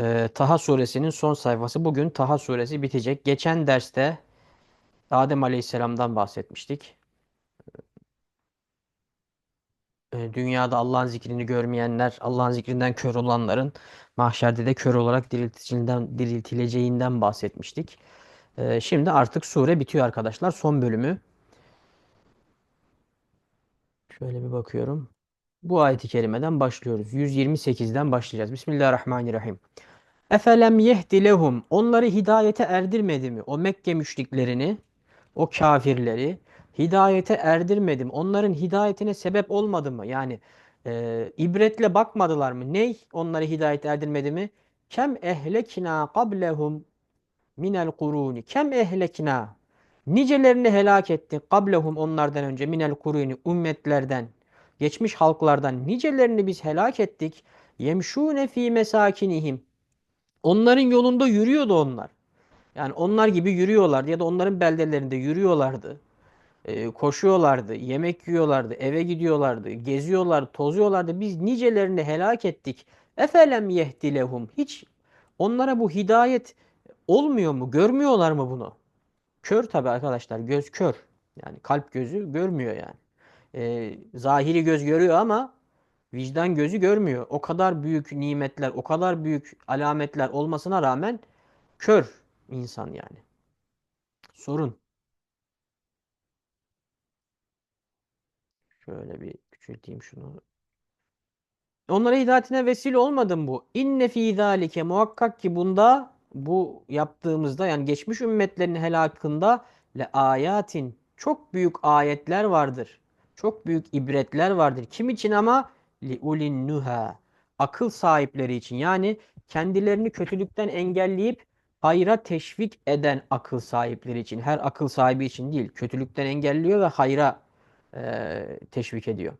Ee, Taha suresinin son sayfası. Bugün Taha suresi bitecek. Geçen derste Adem Aleyhisselam'dan bahsetmiştik. Ee, dünyada Allah'ın zikrini görmeyenler, Allah'ın zikrinden kör olanların mahşerde de kör olarak diriltileceğinden, diriltileceğinden bahsetmiştik. Ee, şimdi artık sure bitiyor arkadaşlar. Son bölümü. Şöyle bir bakıyorum. Bu ayeti kerimeden başlıyoruz. 128'den başlayacağız. Bismillahirrahmanirrahim. Efelem yehdi lehum. Onları hidayete erdirmedi mi? O Mekke müşriklerini, o kafirleri hidayete erdirmedim. Onların hidayetine sebep olmadı mı? Yani e, ibretle bakmadılar mı? Ney onları hidayete erdirmedi mi? Kem ehlekina qablehum minel kuruni. Kem ehlekina. Nicelerini helak ettik. Qablehum onlardan önce minel kuruni ümmetlerden. Geçmiş halklardan nicelerini biz helak ettik. Yemşûne fî mesâkinihim. Onların yolunda yürüyordu onlar. Yani onlar gibi yürüyorlardı ya da onların beldelerinde yürüyorlardı. Ee, koşuyorlardı, yemek yiyorlardı, eve gidiyorlardı, geziyorlardı, tozuyorlardı. Biz nicelerini helak ettik. Efelem yehdi lehum. Hiç onlara bu hidayet olmuyor mu? Görmüyorlar mı bunu? Kör tabii arkadaşlar. Göz kör. Yani kalp gözü görmüyor yani. Ee, zahiri göz görüyor ama vicdan gözü görmüyor. O kadar büyük nimetler, o kadar büyük alametler olmasına rağmen kör insan yani. Sorun. Şöyle bir küçülteyim şunu. Onlara hidayetine vesile olmadım bu. İnne fî zâlike muhakkak ki bunda bu yaptığımızda yani geçmiş ümmetlerin helakında le ayatin çok büyük ayetler vardır. Çok büyük ibretler vardır. Kim için ama li ulin nuha akıl sahipleri için yani kendilerini kötülükten engelleyip hayra teşvik eden akıl sahipleri için. Her akıl sahibi için değil. Kötülükten engelliyor ve hayra eee, teşvik ediyor.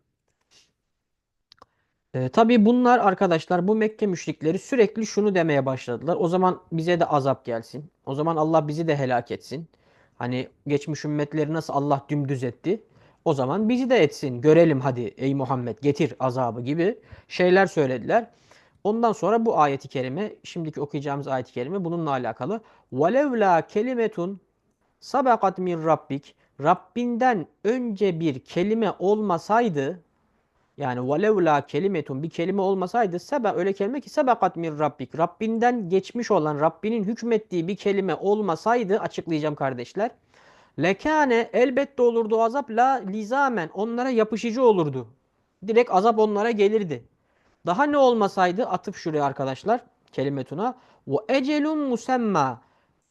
E, tabii bunlar arkadaşlar bu Mekke müşrikleri sürekli şunu demeye başladılar. O zaman bize de azap gelsin. O zaman Allah bizi de helak etsin. Hani geçmiş ümmetleri nasıl Allah dümdüz etti. O zaman bizi de etsin. Görelim hadi ey Muhammed getir azabı gibi şeyler söylediler. Ondan sonra bu ayeti kerime, şimdiki okuyacağımız ayeti kerime bununla alakalı. وَلَوْلَا kelimetun sabakat min rabbik Rabbinden önce bir kelime olmasaydı yani velevla kelimetun bir kelime olmasaydı sebe öyle kelime ki sebekat min rabbik. Rabbinden geçmiş olan Rabbinin hükmettiği bir kelime olmasaydı açıklayacağım kardeşler. Lekane elbette olurdu azap la lizamen onlara yapışıcı olurdu. Direkt azap onlara gelirdi. Daha ne olmasaydı atıf şuraya arkadaşlar kelimetuna ve ecelun musemma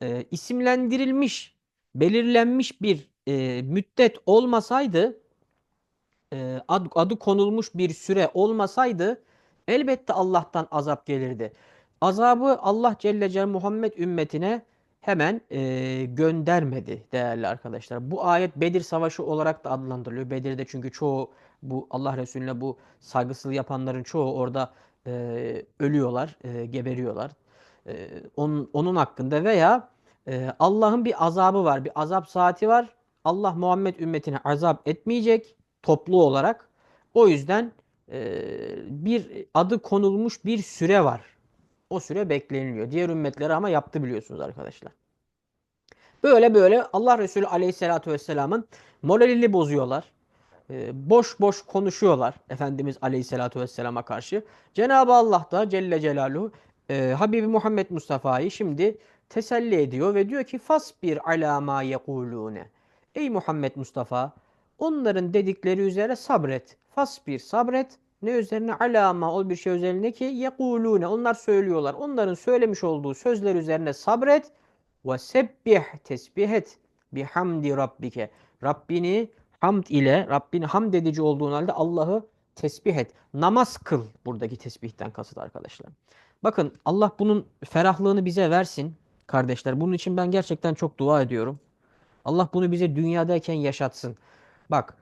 e, isimlendirilmiş belirlenmiş bir e, müddet olmasaydı e, ad- adı konulmuş bir süre olmasaydı elbette Allah'tan azap gelirdi. Azabı Allah Celle Celaluhu Muhammed ümmetine hemen e, göndermedi değerli arkadaşlar. Bu ayet Bedir Savaşı olarak da adlandırılıyor. Bedir'de çünkü çoğu bu Allah Resulüne bu saygısızlığı yapanların çoğu orada e, ölüyorlar, e, geberiyorlar. E, onun, onun hakkında veya e, Allah'ın bir azabı var, bir azap saati var. Allah Muhammed ümmetine azap etmeyecek toplu olarak. O yüzden e, bir adı konulmuş bir süre var. O süre bekleniliyor. Diğer ümmetlere ama yaptı biliyorsunuz arkadaşlar. Böyle böyle Allah Resulü Aleyhisselatü Vesselam'ın moralini bozuyorlar. E, boş boş konuşuyorlar Efendimiz Aleyhisselatü Vesselam'a karşı. Cenab-ı Allah da Celle Celaluhu e, Habibi Muhammed Mustafa'yı şimdi teselli ediyor ve diyor ki fasbir ala ma yekulune. Ey Muhammed Mustafa onların dedikleri üzere sabret. Fasbir sabret. Ne üzerine alama o bir şey üzerine ki yekulune onlar söylüyorlar. Onların söylemiş olduğu sözler üzerine sabret ve sebbih tesbih et bihamdi rabbike. Rabbini hamd ile Rabbini hamd edici olduğun halde Allah'ı tesbih et. Namaz kıl buradaki tesbihten kasıt arkadaşlar. Bakın Allah bunun ferahlığını bize versin kardeşler. Bunun için ben gerçekten çok dua ediyorum. Allah bunu bize dünyadayken yaşatsın. Bak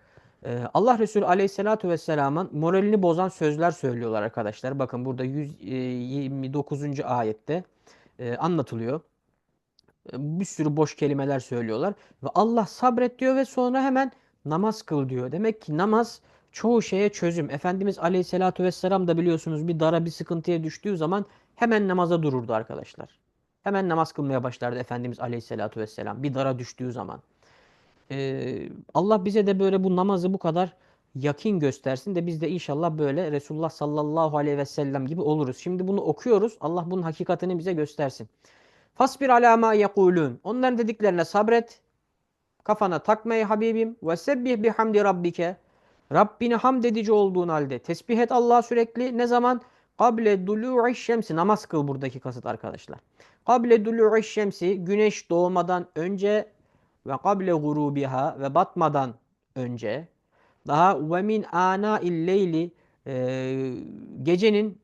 Allah Resulü Aleyhisselatü Vesselam'ın moralini bozan sözler söylüyorlar arkadaşlar. Bakın burada 129. ayette anlatılıyor. Bir sürü boş kelimeler söylüyorlar. Ve Allah sabret diyor ve sonra hemen namaz kıl diyor. Demek ki namaz çoğu şeye çözüm. Efendimiz Aleyhisselatü Vesselam da biliyorsunuz bir dara bir sıkıntıya düştüğü zaman hemen namaza dururdu arkadaşlar. Hemen namaz kılmaya başlardı Efendimiz Aleyhisselatü Vesselam bir dara düştüğü zaman. Allah bize de böyle bu namazı bu kadar yakin göstersin de biz de inşallah böyle Resulullah sallallahu aleyhi ve sellem gibi oluruz. Şimdi bunu okuyoruz. Allah bunun hakikatini bize göstersin. Fasbir ala ma yekulun. Onların dediklerine sabret. Kafana takmayı Habibim. Ve sebbih bihamdi rabbike. Rabbini hamd edici olduğun halde tesbih et Allah'a sürekli. Ne zaman? Kable dulu'i şemsi. Namaz kıl buradaki kasıt arkadaşlar. Kable dulu'i şemsi. Güneş doğmadan önce ve kable gurubiha ve batmadan önce. Daha ve min ana illeyli e, gecenin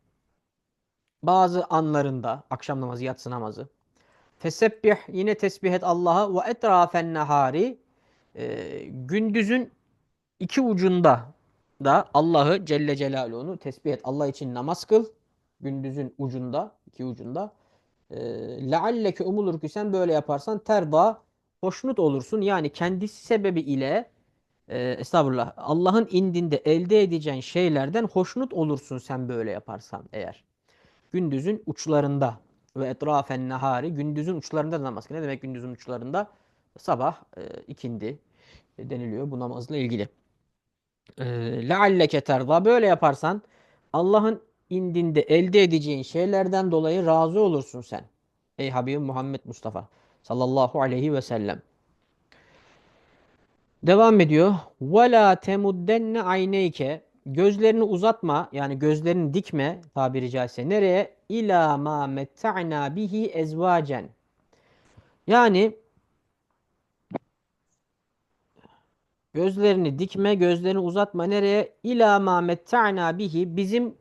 bazı anlarında akşam namazı, yatsı namazı. Fesebbih yine tesbih et Allah'a ve etrafen nehari e, gündüzün iki ucunda da Allah'ı Celle Celaluhu'nu tesbih et. Allah için namaz kıl. Gündüzün ucunda, iki ucunda. E, lealleke umulur ki sen böyle yaparsan terda hoşnut olursun. Yani kendisi sebebi ile e, estağfurullah Allah'ın indinde elde edeceğin şeylerden hoşnut olursun sen böyle yaparsan eğer. Gündüzün uçlarında ve etrafen nehari gündüzün uçlarında namaz. Ne demek gündüzün uçlarında? Sabah, e, ikindi e, deniliyor bu namazla ilgili. E, lealleke terda böyle yaparsan Allah'ın indinde elde edeceğin şeylerden dolayı razı olursun sen. Ey Habibim Muhammed Mustafa sallallahu aleyhi ve sellem. Devam ediyor. وَلَا تَمُدَّنَّ عَيْنَيْكَ Gözlerini uzatma yani gözlerini dikme tabiri caizse. Nereye? İlâ mâ metta'nâ bihi ezvâcen. Yani gözlerini dikme, gözlerini uzatma. Nereye? İlâ mâ metta'nâ bihi bizim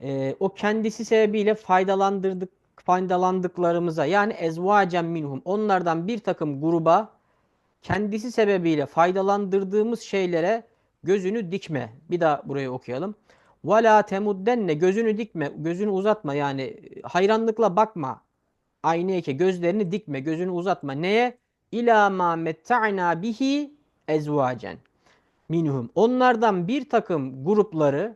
e, o kendisi sebebiyle faydalandırdık faydalandıklarımıza yani ezvacen minhum onlardan bir takım gruba kendisi sebebiyle faydalandırdığımız şeylere gözünü dikme. Bir daha burayı okuyalım. Ve la temuddenne gözünü dikme, gözünü uzatma yani hayranlıkla bakma. Aynaya ki gözlerini dikme, gözünü uzatma. Neye? İlâ mâ metta'nâ bihi ezvacen minhum. Onlardan bir takım grupları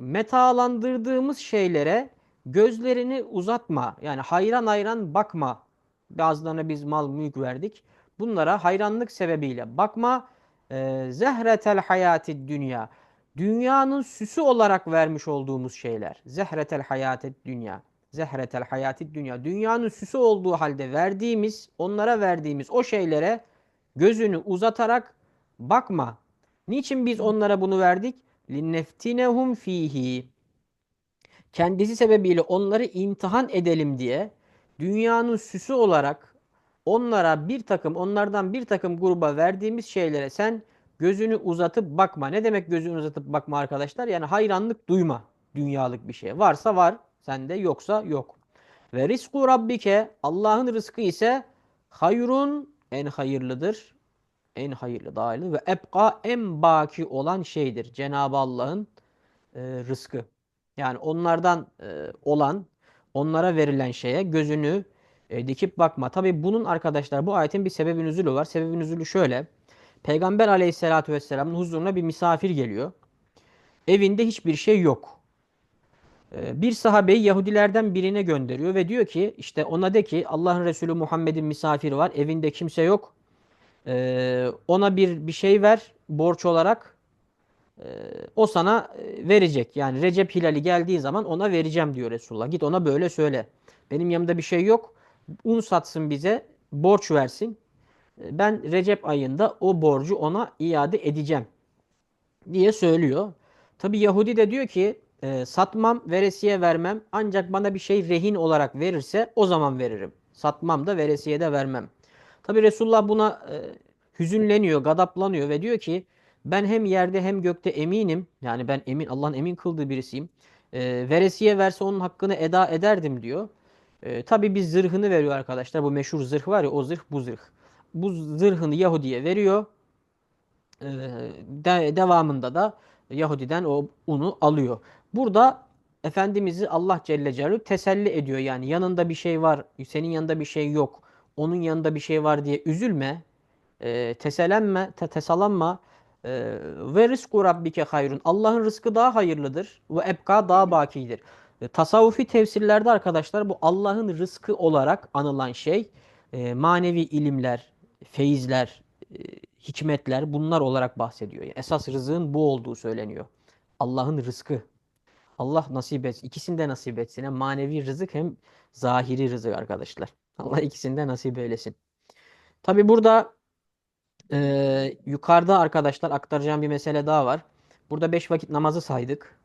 metalandırdığımız şeylere gözlerini uzatma. Yani hayran hayran bakma. Bazılarına biz mal mülk verdik. Bunlara hayranlık sebebiyle bakma. E, zehretel hayati dünya. Dünyanın süsü olarak vermiş olduğumuz şeyler. Zehretel hayati dünya. Zehretel hayati dünya. Dünyanın süsü olduğu halde verdiğimiz, onlara verdiğimiz o şeylere gözünü uzatarak bakma. Niçin biz onlara bunu verdik? Linneftinehum fihi. Kendisi sebebiyle onları imtihan edelim diye dünyanın süsü olarak onlara bir takım, onlardan bir takım gruba verdiğimiz şeylere sen gözünü uzatıp bakma. Ne demek gözünü uzatıp bakma arkadaşlar? Yani hayranlık duyma dünyalık bir şey. Varsa var, sende yoksa yok. Ve rizku rabbike Allah'ın rızkı ise hayrun en hayırlıdır. En hayırlı dahil ve ebka en baki olan şeydir. Cenab-ı Allah'ın e, rızkı. Yani onlardan e, olan, onlara verilen şeye gözünü e, dikip bakma. Tabi bunun arkadaşlar bu ayetin bir sebebi nüzulü var. Sebebi nüzulü şöyle. Peygamber aleyhissalatü vesselamın huzuruna bir misafir geliyor. Evinde hiçbir şey yok. E, bir sahabeyi Yahudilerden birine gönderiyor ve diyor ki işte ona de ki Allah'ın Resulü Muhammed'in misafiri var. Evinde kimse yok. Ona bir bir şey ver borç olarak. E, o sana e, verecek. Yani Recep Hilali geldiği zaman ona vereceğim diyor Resulullah. Git ona böyle söyle. Benim yanımda bir şey yok un satsın bize, borç versin. Ben Recep ayında o borcu ona iade edeceğim diye söylüyor. Tabi Yahudi de diyor ki e, satmam, veresiye vermem ancak bana bir şey rehin olarak verirse o zaman veririm. Satmam da veresiye de vermem. Tabi Resulullah buna e, hüzünleniyor, gadaplanıyor ve diyor ki ben hem yerde hem gökte eminim. Yani ben emin Allah'ın emin kıldığı birisiyim. E, veresiye verse onun hakkını eda ederdim diyor. E, tabii bir zırhını veriyor arkadaşlar. Bu meşhur zırh var ya o zırh bu zırh. Bu zırhını Yahudi'ye veriyor. E, de, devamında da Yahudi'den o unu alıyor. Burada Efendimiz'i Allah Celle Celaluhu teselli ediyor. Yani yanında bir şey var, senin yanında bir şey yok. Onun yanında bir şey var diye üzülme, e, teselenme, te, tesalanma. Ee, ve rizku rabbike hayrun. Allah'ın rızkı daha hayırlıdır ve ebka daha bakidir. Tasavvufi tefsirlerde arkadaşlar bu Allah'ın rızkı olarak anılan şey e, manevi ilimler, feyizler, e, hikmetler bunlar olarak bahsediyor. Yani esas rızığın bu olduğu söyleniyor. Allah'ın rızkı. Allah nasip etsin. İkisini de nasip etsin. Hem manevi rızık hem zahiri rızık arkadaşlar. Allah ikisini de nasip eylesin. Tabi burada e, yukarıda arkadaşlar aktaracağım bir mesele daha var. Burada beş vakit namazı saydık.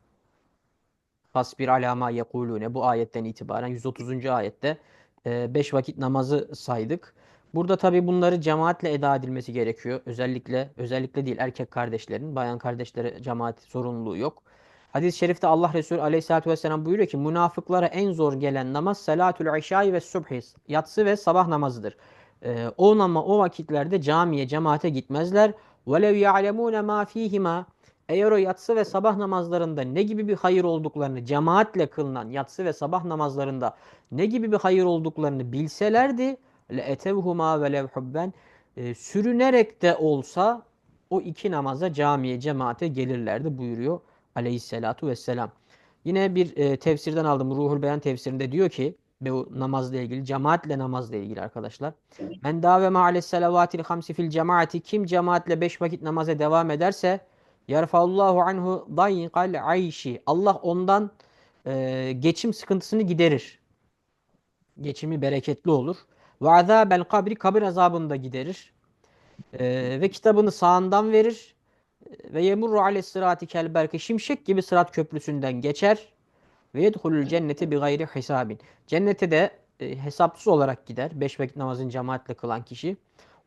Hasbir alama yekulune bu ayetten itibaren 130. ayette 5 vakit namazı saydık. Burada tabi bunları cemaatle eda edilmesi gerekiyor. Özellikle özellikle değil erkek kardeşlerin, bayan kardeşlere cemaat sorumluluğu yok. Hadis-i şerifte Allah Resulü aleyhissalatü vesselam buyuruyor ki münafıklara en zor gelen namaz salatül işai ve subhis. Yatsı ve sabah namazıdır. Ee, o nama o vakitlerde camiye, cemaate gitmezler. وَلَوْ يَعْلَمُونَ مَا ف۪يهِمَا eğer o yatsı ve sabah namazlarında ne gibi bir hayır olduklarını, cemaatle kılınan yatsı ve sabah namazlarında ne gibi bir hayır olduklarını bilselerdi, لَاَتَوْهُمَا وَلَوْ حُبَّنْ e, Sürünerek de olsa o iki namaza camiye, cemaate gelirlerdi buyuruyor aleyhissalatu vesselam. Yine bir e, tefsirden aldım. Ruhul Beyan tefsirinde diyor ki bu namazla ilgili, cemaatle namazla ilgili arkadaşlar. Men dave ma'ales salavatil hamsi fil cemaati kim cemaatle beş vakit namaza devam ederse Yerfallahu anhu dayqal ayşi. Allah ondan e, geçim sıkıntısını giderir. Geçimi bereketli olur. Ve azabel kabri kabir azabını da giderir. E, ve kitabını sağından verir. Ve yemurru ales sırati kelberke. Şimşek gibi sırat köprüsünden geçer. Ve yedhulul cennete bi gayri hesabin. Cennete de e, hesapsız olarak gider. Beş vakit namazını cemaatle kılan kişi.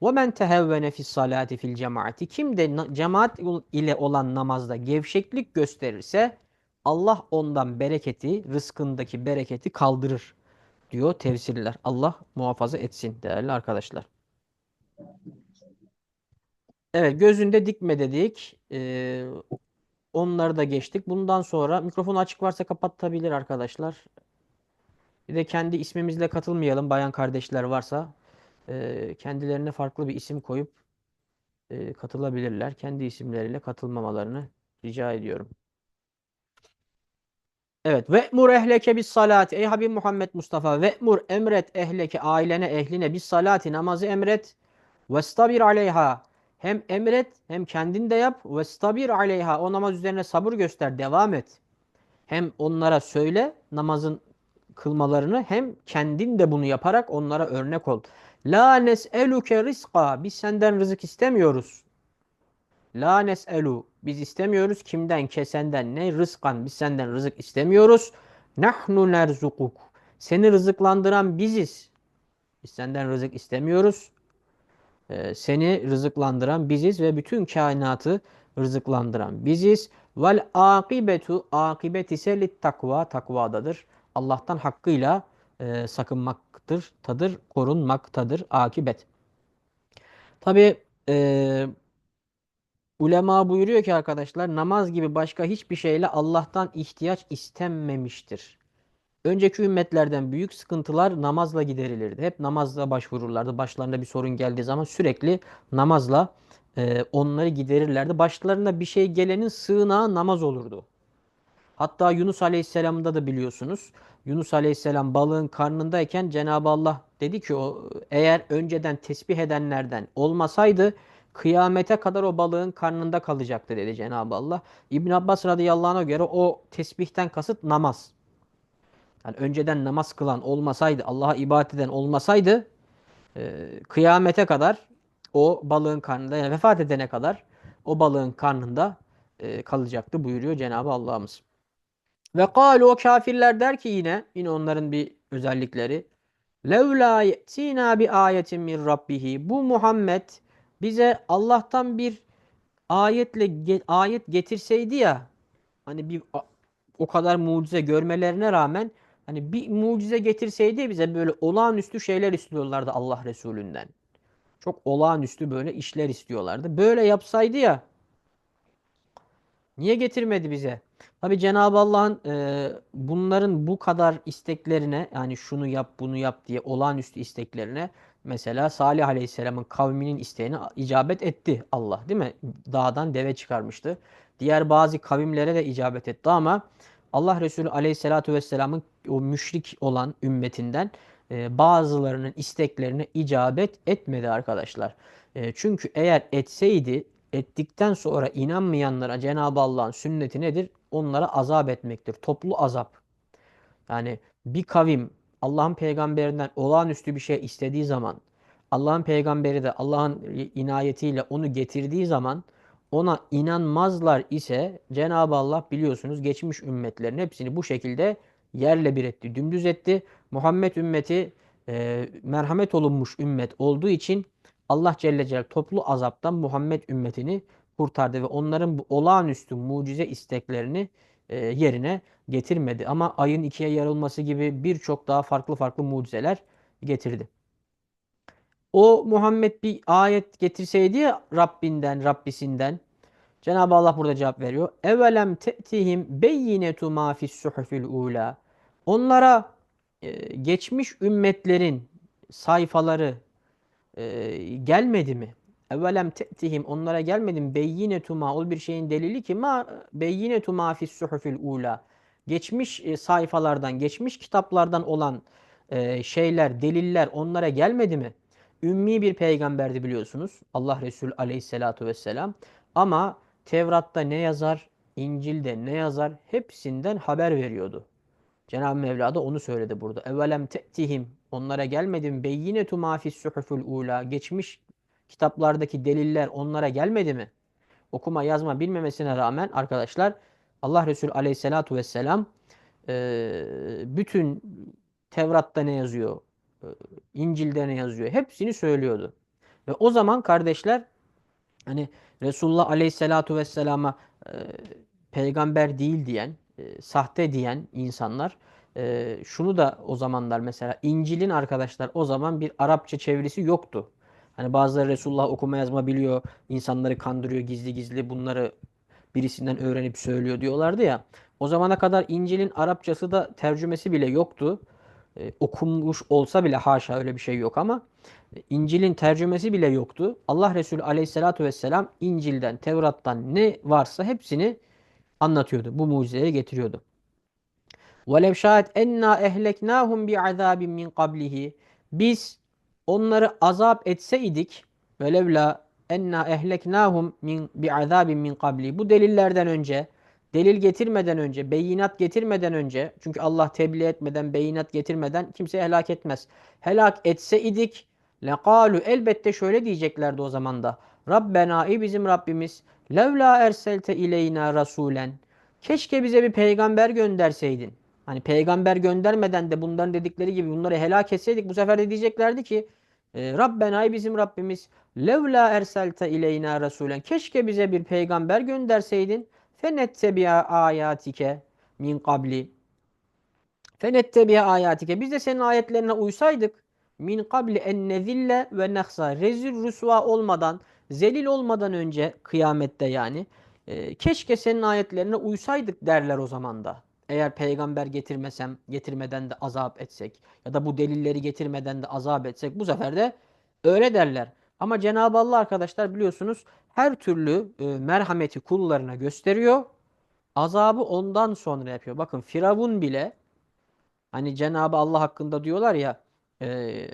Ve men tehevvene fis salati fil cemaati. Kim de cemaat ile olan namazda gevşeklik gösterirse Allah ondan bereketi, rızkındaki bereketi kaldırır diyor tefsirler. Allah muhafaza etsin değerli arkadaşlar. Evet gözünde dikme dedik. Ee, onları da geçtik. Bundan sonra mikrofon açık varsa kapatabilir arkadaşlar. Bir de kendi ismimizle katılmayalım bayan kardeşler varsa e, kendilerine farklı bir isim koyup e, katılabilirler. Kendi isimleriyle katılmamalarını rica ediyorum. Evet. Ve'mur ehleke bis salati. Ey Habib Muhammed Mustafa. Ve'mur emret ehleke ailene ehline bis salati namazı emret. Vestabir aleyha. Hem emret hem kendin de yap. Vestabir aleyha. O namaz üzerine sabır göster. Devam et. Hem onlara söyle namazın kılmalarını hem kendin de bunu yaparak onlara örnek ol. La nes'eluke rizqa. Biz senden rızık istemiyoruz. La nes'elu. Biz istemiyoruz kimden? Kesenden ne? Rızkan. Biz senden rızık istemiyoruz. Nahnu nerzukuk. Seni rızıklandıran biziz. Biz senden rızık istemiyoruz. Ee, seni rızıklandıran biziz ve bütün kainatı rızıklandıran biziz. Vel akibetu akibet ise lit takva takvadadır. Allah'tan hakkıyla e, sakınmaktır, tadır, korunmaktadır akibet. Tabi e, ulema buyuruyor ki arkadaşlar namaz gibi başka hiçbir şeyle Allah'tan ihtiyaç istenmemiştir. Önceki ümmetlerden büyük sıkıntılar namazla giderilirdi. Hep namazla başvururlardı. Başlarında bir sorun geldiği zaman sürekli namazla e, onları giderirlerdi. Başlarına bir şey gelenin sığınağı namaz olurdu. Hatta Yunus Aleyhisselam'da da biliyorsunuz. Yunus Aleyhisselam balığın karnındayken Cenab-ı Allah dedi ki o eğer önceden tesbih edenlerden olmasaydı kıyamete kadar o balığın karnında kalacaktı dedi Cenab-ı Allah. İbn Abbas radıyallahu anh'a göre o tesbihten kasıt namaz. Yani önceden namaz kılan olmasaydı, Allah'a ibadet eden olmasaydı e, kıyamete kadar o balığın karnında yani vefat edene kadar o balığın karnında e, kalacaktı buyuruyor Cenab-ı Allah'ımız. Ve kalu o kafirler der ki yine yine onların bir özellikleri. Levla ye'tina bi ayetin min rabbihi. Bu Muhammed bize Allah'tan bir ayetle ayet getirseydi ya hani bir o kadar mucize görmelerine rağmen hani bir mucize getirseydi bize böyle olağanüstü şeyler istiyorlardı Allah Resulünden. Çok olağanüstü böyle işler istiyorlardı. Böyle yapsaydı ya niye getirmedi bize? Tabi Cenab-ı Allah'ın e, bunların bu kadar isteklerine yani şunu yap bunu yap diye olağanüstü isteklerine Mesela Salih Aleyhisselam'ın kavminin isteğine icabet etti Allah değil mi? Dağdan deve çıkarmıştı. Diğer bazı kavimlere de icabet etti ama Allah Resulü Aleyhisselatü Vesselam'ın o müşrik olan ümmetinden e, bazılarının isteklerine icabet etmedi arkadaşlar. E, çünkü eğer etseydi ettikten sonra inanmayanlara Cenab-ı Allah'ın sünneti nedir? Onlara azap etmektir. Toplu azap. Yani bir kavim Allah'ın peygamberinden olağanüstü bir şey istediği zaman Allah'ın peygamberi de Allah'ın inayetiyle onu getirdiği zaman ona inanmazlar ise Cenab-ı Allah biliyorsunuz geçmiş ümmetlerin hepsini bu şekilde yerle bir etti, dümdüz etti. Muhammed ümmeti e, merhamet olunmuş ümmet olduğu için Allah Celle Celaluhu toplu azaptan Muhammed ümmetini kurtardı ve onların bu olağanüstü mucize isteklerini e, yerine getirmedi. Ama ayın ikiye yarılması gibi birçok daha farklı farklı mucizeler getirdi. O Muhammed bir ayet getirseydi ya Rabbinden, Rabbisinden. Cenab-ı Allah burada cevap veriyor. Evelem te'tihim beyinetu ma fis suhufil ula. Onlara e, geçmiş ümmetlerin sayfaları e, gelmedi mi? Evvelem te'tihim onlara gelmedi mi? Beyinetu ma o bir şeyin delili ki ma beyinetu ma fis suhufil ula. Geçmiş e, sayfalardan, geçmiş kitaplardan olan şeyler, deliller onlara gelmedi mi? Ümmi bir peygamberdi biliyorsunuz. Allah Resulü aleyhissalatu vesselam. Ama Tevrat'ta ne yazar, İncil'de ne yazar hepsinden haber veriyordu. Cenab-ı Mevla da onu söyledi burada. Evvelem te'tihim onlara gelmedim beyinetu ma fis suhuful ula geçmiş kitaplardaki deliller onlara gelmedi mi? Okuma yazma bilmemesine rağmen arkadaşlar Allah Resulü aleyhissalatu vesselam bütün Tevrat'ta ne yazıyor, İncil'de ne yazıyor hepsini söylüyordu. Ve o zaman kardeşler hani Resulullah Aleyhisselatu Vesselam'a e, peygamber değil diyen, e, sahte diyen insanlar e, şunu da o zamanlar mesela İncil'in arkadaşlar o zaman bir Arapça çevirisi yoktu. Hani bazıları Resulullah okuma yazma biliyor, insanları kandırıyor gizli gizli bunları birisinden öğrenip söylüyor diyorlardı ya. O zamana kadar İncil'in Arapçası da tercümesi bile yoktu Ee, okunmuş olsa bile haşa öyle bir şey yok ama İncil'in tercümesi bile yoktu. Allah Resulü aleyhissalatu vesselam İncil'den, Tevrat'tan ne varsa hepsini anlatıyordu. Bu mucizeleri getiriyordu. وَلَوْ شَاءَتْ اَنَّا اَهْلَكْنَاهُمْ بِعَذَابٍ مِنْ قَبْلِهِ Biz onları azap etseydik وَلَوْلَا اَنَّا اَهْلَكْنَاهُمْ بِعَذَابٍ مِنْ قَبْلِهِ Bu delillerden önce delil getirmeden önce, beyinat getirmeden önce, çünkü Allah tebliğ etmeden, beyinat getirmeden kimseyi helak etmez. Helak etse idik, lekalu elbette şöyle diyeceklerdi o zaman da. Rabbena ey bizim Rabbimiz, levla erselte ileyna rasulen. Keşke bize bir peygamber gönderseydin. Hani peygamber göndermeden de bunların dedikleri gibi bunları helak etseydik bu sefer de diyeceklerdi ki e, Rabbena bizim Rabbimiz levla erselte ileyna rasulen. Keşke bize bir peygamber gönderseydin. Fenettebi'a ayatike min kabli. Fenettebi'a ayatike. Biz de senin ayetlerine uysaydık min kabli en nezille ve nehsa. Rezil rüsva olmadan, zelil olmadan önce kıyamette yani. E, keşke senin ayetlerine uysaydık derler o zaman da. Eğer peygamber getirmesem, getirmeden de azap etsek ya da bu delilleri getirmeden de azap etsek bu sefer de öyle derler. Ama Cenab-ı Allah arkadaşlar biliyorsunuz her türlü e, merhameti kullarına gösteriyor. Azabı ondan sonra yapıyor. Bakın Firavun bile hani Cenab-ı Allah hakkında diyorlar ya e,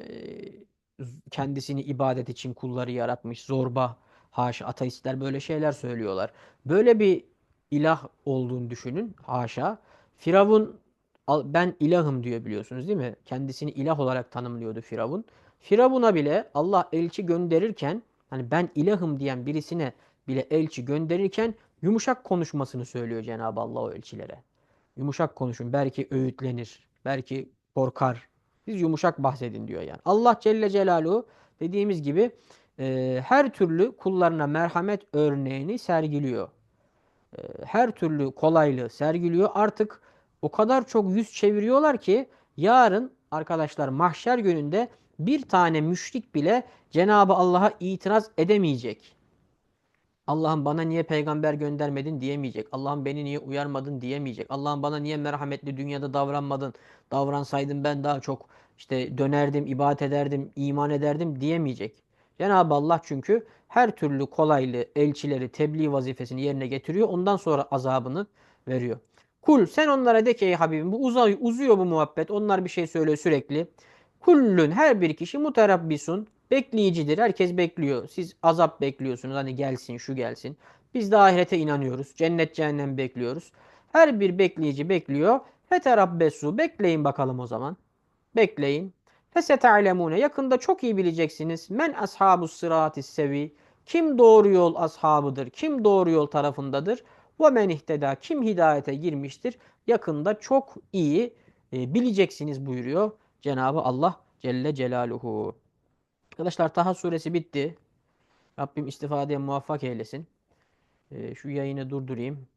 kendisini ibadet için kulları yaratmış. Zorba, haşa ateistler böyle şeyler söylüyorlar. Böyle bir ilah olduğunu düşünün haşa. Firavun ben ilahım diyor biliyorsunuz değil mi? Kendisini ilah olarak tanımlıyordu Firavun. Firavun'a bile Allah elçi gönderirken hani ben ilahım diyen birisine bile elçi gönderirken yumuşak konuşmasını söylüyor Cenab-ı Allah o elçilere. Yumuşak konuşun. Belki öğütlenir. Belki korkar. Siz yumuşak bahsedin diyor yani. Allah Celle Celaluhu dediğimiz gibi e, her türlü kullarına merhamet örneğini sergiliyor. E, her türlü kolaylığı sergiliyor. Artık o kadar çok yüz çeviriyorlar ki yarın arkadaşlar mahşer gününde bir tane müşrik bile Cenabı Allah'a itiraz edemeyecek. Allah'ım bana niye peygamber göndermedin diyemeyecek. Allah'ım beni niye uyarmadın diyemeyecek. Allah'ım bana niye merhametli dünyada davranmadın. Davransaydın ben daha çok işte dönerdim, ibadet ederdim, iman ederdim diyemeyecek. Cenab-ı Allah çünkü her türlü kolaylı elçileri, tebliğ vazifesini yerine getiriyor. Ondan sonra azabını veriyor. Kul sen onlara de ki ey Habibim bu uzay, uzuyor bu muhabbet. Onlar bir şey söylüyor sürekli. Kullün her bir kişi muterabbisun bekleyicidir. Herkes bekliyor. Siz azap bekliyorsunuz. Hani gelsin şu gelsin. Biz de ahirete inanıyoruz. Cennet cehennem bekliyoruz. Her bir bekleyici bekliyor. Feterabbesu bekleyin bakalım o zaman. Bekleyin. Fesete'lemune yakında çok iyi bileceksiniz. Men ashabus sıratis sevi. Kim doğru yol ashabıdır? Kim doğru yol tarafındadır? Ve men ihteda. Kim hidayete girmiştir? Yakında çok iyi e, bileceksiniz buyuruyor Cenabı Allah Celle Celaluhu. Arkadaşlar Taha suresi bitti. Rabbim istifadeye muvaffak eylesin. E, şu yayını durdurayım.